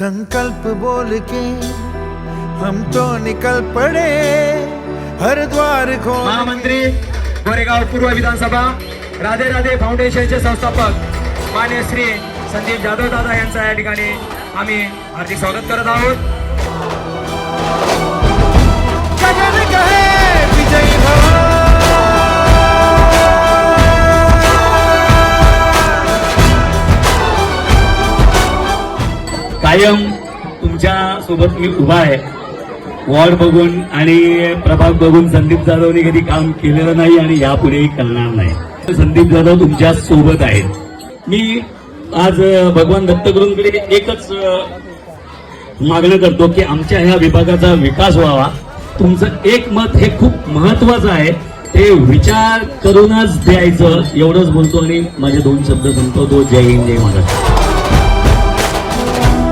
संकल्प बोल के हम तो निकल पड़े हर द्वार खोल महामंत्री गोरेगाव पूर्व विधानसभा राधे राधे फाउंडेशनचे संस्थापक मान्य श्री संदीप जाधव दादा यांचा या ठिकाणी आम्ही हार्दिक स्वागत करत आहोत. कायम तुमच्यासोबत मी उभा आहे. वॉर्ड बघून आणि प्रभाग बघून संदीप जाधवने कधी काम केलेलं नाही आणि यापुढेही करणार नाही. संदीप जाधव तुमच्यासोबत आहेत. मी आज भगवान दत्तगुरूंकडे एकच मागणं करतो की आमच्या ह्या विभागाचा विकास व्हावा. तुमचं एक मत हे खूप महत्वाचं आहे. ते विचार करूनच द्यायचं एवढंच बोलतो आणि माझे दोन शब्द सांगतो तो जय हिंद जय महाराष्ट्र.